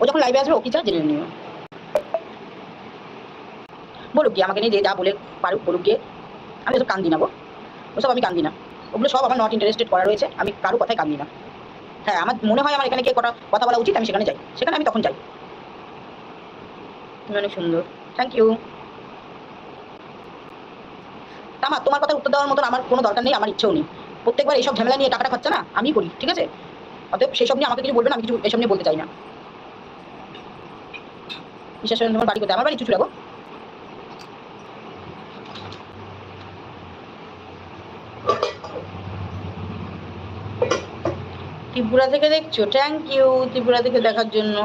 ও যখন লাইভে আসবে, ও কি চায়? জেনে নিও। বলুক গিয়ে আমাকে নিয়ে যে যা বলে পারুক, বলুক গিয়ে। আমি ওসব কান্দি না গো। ওসব আমি কান্দি না। ওগুলো সব আমার নট ইন্টারেস্টেড করা রয়েছে। আমি কারও কথাই কান্দি না। হ্যাঁ আমার মনে হয় আমার এখানে কে কটা কথা বলা উচিত, আমি সেখানে যাই। সেখানে আমি তখন যাই। তুমি অনেক সুন্দর। থ্যাংক ইউ তামা, তোমার কথা উত্তর দেওয়ার মতন আমার কোনো দরকার নেই, আমার ইচ্ছেও নেই। প্রত্যেকবার এইসব ঝামেলা নিয়ে টাকাটা খরচা না আমি করি, ঠিক আছে? অতএব সেসব নিয়ে আমাকে কিছু বলবেন আমি কিছু এসব নিয়ে বলতে চাই না। বিশ্বাস করেন, তোমার বাড়ি আমার বাড়ি ত্রিপুরা থেকে দেখছ? থ্যাংক ইউ ত্রিপুরা থেকে দেখার জন্য।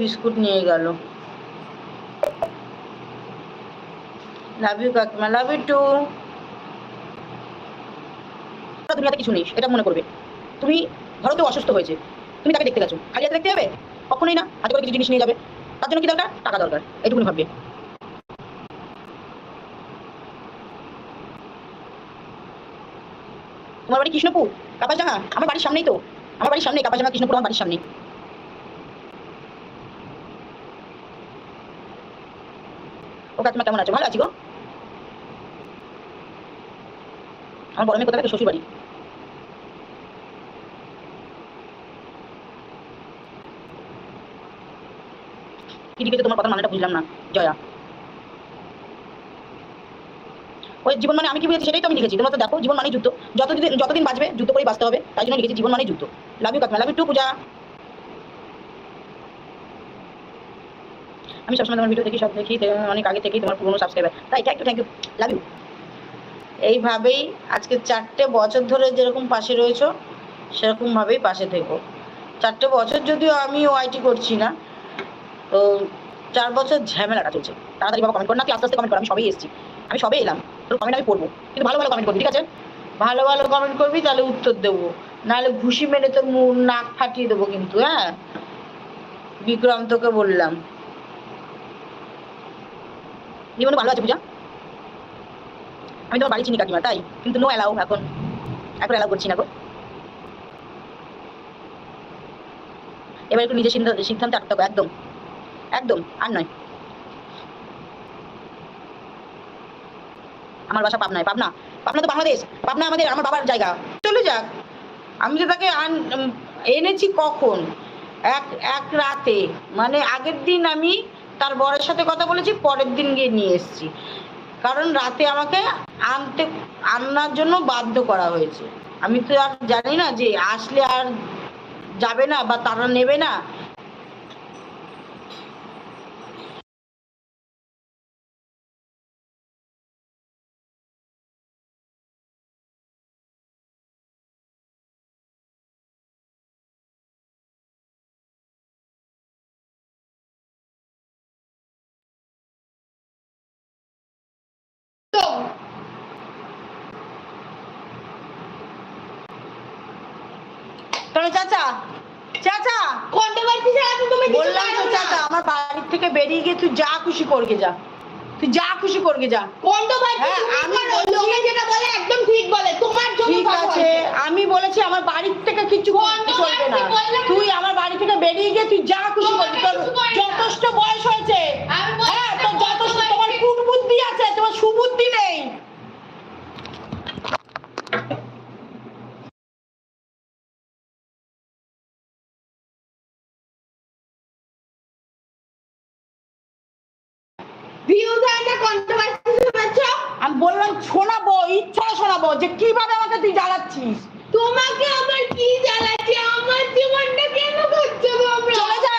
বিস্কুট নিয়ে গেল। লাভ ইউ কাকিমা। লাভ ইউ টু দুনিয়াতে কিছু নেই এটা মনে করবে। তুমি ধরো কেউ অসুস্থ হয়েছে। তুমি তাকে দেখতে গেছো। খালি হাতে দেখতে যাবে? কখনোই না। হাতে করে কিছু জিনিস নিয়ে যাবে। তার জন্য কি দরকার? টাকা দরকার। এটুকুনি ভাববে। তোমার বাড়ি কৃষ্ণপুর? কাপাসডাঙ্গা আমার বাড়ির সামনেই তো। আমার বাড়ির সামনেই কাপাসডাঙ্গা কৃষ্ণপুর, আমার বাড়ির সামনেই। কাকিমা কেমন আছো? ভালো আছি গো। আমার বড় মেয়ে কোথায়? শ্বশুর বাড়ি কি লিখেছে তোমার কথা মানেটা বুঝলাম না। জয়া। ওই জীবন মানে আমি কি বুঝেছি? সেটাই তো আমি লিখেছি তোমরা তো দেখো, জীবন মানে যুদ্ধ। যতদিন যতদিন বাঁচবে, যুদ্ধ করেই বাঁচতে হবে। তাই জন্য লিখেছি, জীবন মানে যুদ্ধ। লাভ ইউ কাকিমা। Love you too Puja. আমি সবসময় তোমার ভিডিও দেখি, সব দেখি অনেক আগে থেকেই তোমার পুরনো সাবস্ক্রাইবার তাই thank you thank you love you এইভাবেই আজকে চারটে বছর ধরে যেরকম পাশে রয়েছো সেরকমভাবেই পাশে থেকো। চারটে বছর যদিও আমি ওআইটি করছি না, তো চার বছর ঝামেলাটা চলছে। তাড়াতাড়ি বাবা কমেন্ট কর না তুই আস্তে আস্তে কমেন্ট কর, আমি সবেই এসেছি। আমি সবে এলাম, তোর কমেন্ট আমি পড়ব, কিন্তু ভালো ভালো কমেন্ট করবি, ঠিক আছে? ভালো ভালো কমেন্ট করবি, তাহলে উত্তর দেবো। নাহলে ঘুষি মেরে তোর নাক ফাটিয়ে দেবো কিন্তু হ্যাঁ? বিক্রম তোকে বললাম। জীবনে ভালো আছে পূজা আমি তোমার বাড়ি চিনি কাকিমা তাই কিন্তু নো অ্যালাউ এখন এখন অ্যালাউ করছি না গো এবার একটু নিজের সিদ্ধান্ত আটকে হবে একদম একদম আর নয় আমার বাসা পাবনায় পাবনা পাবনা তো বাংলাদেশ পাবনা আমাদের আমার বাবার জায়গা চলে যাক আমি তো তাকে আন- এনেছি কখন? এক এক রাতে। মানে আগের দিন আমি তার বরের সাথে কথা বলেছি, পরের দিন গিয়ে নিয়ে এসছি। কারণ রাতে আমাকে আনতে, আনার জন্য বাধ্য করা হয়েছে। আমি তো আর জানি না যে আসলে আর যাবে না বা তারা নেবে না। চাচা চাচা কন্ট্রোভার্সি ছাড়া তো তুমি বললাম তো চাচা আমার বাড়ির থেকে বেরিয়ে গিয়ে তুই যা খুশি যা। তুই যা খুশি যা। কন্ট্রোভার্সি হ্যাঁ, তুমি আমি লোকে যেটা বলে একদম ঠিক বলে তোমার জন্য ঠিক আছে আমি বলেছি আমার বাড়ির থেকে কিছু চলবে না। তুই আমার বাড়ি থেকে বেরিয়ে গিয়ে তুই যা খুশি করবি। তোর। যথেষ্ট বয়স হয়েছে আমি বলছি হ্যাঁ না, তোর যথেষ্ট তোমাকে তোমার বলছি। কুটবুদ্ধি আছে তোমার সুবুদ্ধি নেই ভিউজ আর না কন্ট্রোভার্সি শুনেছো? আমি বললাম শোনাবো ইচ্ছা শোনাবো যে কীভাবে আমাকে তুই জ্বালাচ্ছিস? তোমাকে আমার কি জ্বালাচ্ছে? আমার জীবনটা কেন করছ তোমরা? চলে যা।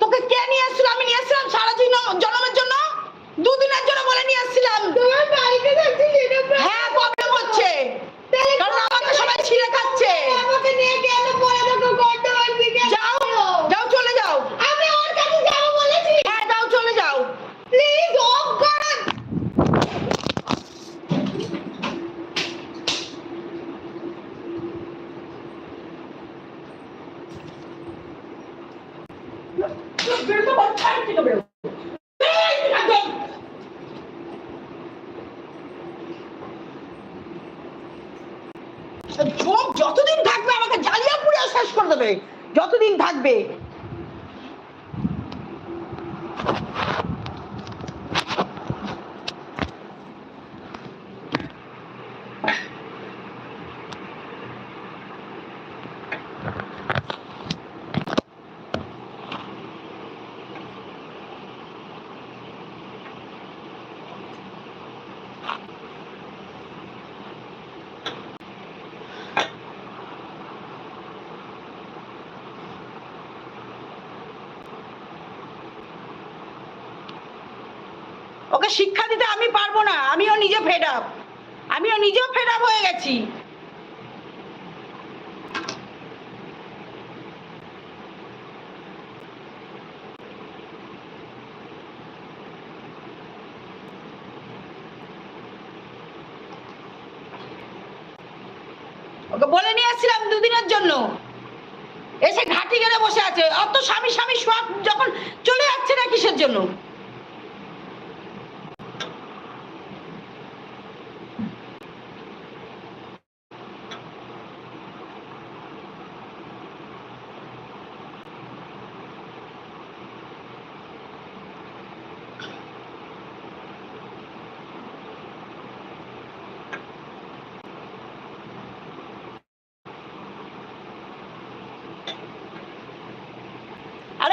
তোকে কে নিয়ে এসেছিল? আমি নিয়ে এসেছিলাম সারা জীবন জন্মের জন্য দুদিনের জন্য বলে নিয়ে এসেছিলাম তোমার বাড়িতে যাচ্ছি সেটা problem। হ্যাঁ প্রবলেম হচ্ছে তাহলে কারণ আমাকে সবাই ছিঁড়ে খাচ্ছে আমাকে নিয়ে কেন পড়ে থাকো কন্ট্রোভার্সি কেন যাও যাও চলে যাও আমি ওর কাছে যাব বলেছি হ্যাঁ যাও চলে যাও প্লিজ অফ করুন ঝোঁক যতদিন থাকবে আমাকে জ্বালিয়ে পুড়ে শেষ করে দেবে। যতদিন থাকবে। ওকে শিক্ষা দিতে আমি পারব না, আমিও নিজে ফেড আপ আমিও নিজেও ফেড আপ হয়ে গেছি। ওকে বলে নিয়ে আসছিলাম দুদিনের জন্য। এসে ঘাটি গেলে বসে আছে, অত স্বামী স্বামী সোয়াগ যখন চলে যাচ্ছে না কিসের জন্য?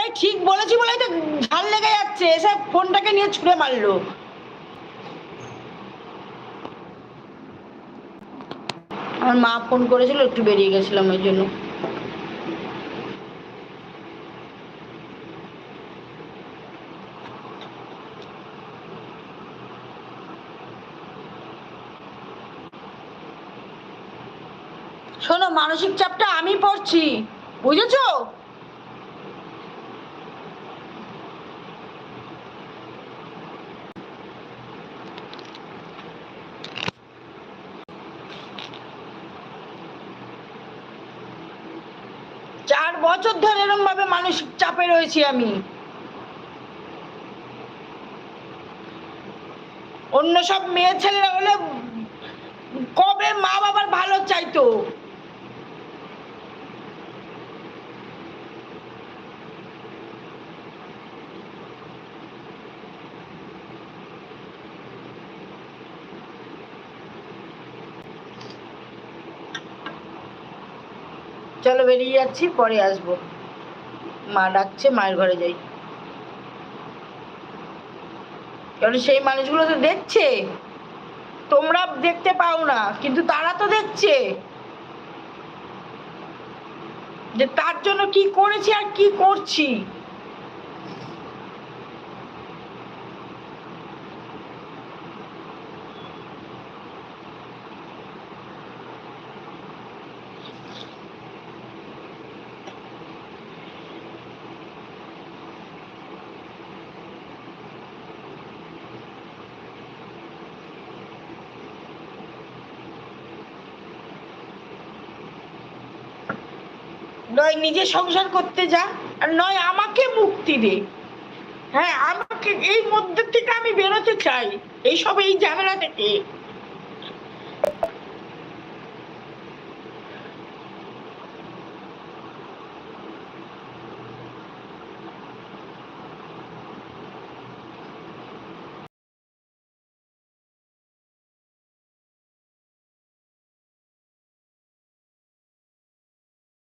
আরে ঠিক বলেছি বলেই তো ঝাল লেগে যাচ্ছে। এসে ফোনটাকে নিয়ে ছুঁড়ে মারলো। আমার মা ফোন করেছিল, একটু বেরিয়ে গেছিলাম ওই জন্য। শোনো, মানসিক চাপটা আমি পড়ছি। বুঝেছ চার বছর ধরে এরকম ভাবে মানসিক চাপে রয়েছি আমি। অন্য সব মেয়ে ছেলেরা হলে কবে মা বাবার ভালো চাইতো? চলো বেরিয়ে যাচ্ছি, পরে আসব। মা ডাকছে, মায়ের ঘরে যাই। কারণ সেই মানুষগুলো তো দেখছে। তোমরা দেখতে পাও না, কিন্তু তারা তো দেখছে। যে তার জন্য কি করেছি আর কি করছি? নয় নিজে সংসার করতে যা আর নয় আমাকে মুক্তি দে। হ্যাঁ আমাকে এই মধ্যে থেকে আমি বেরোতে চাই। এইসব এই ঝামেলা থেকে।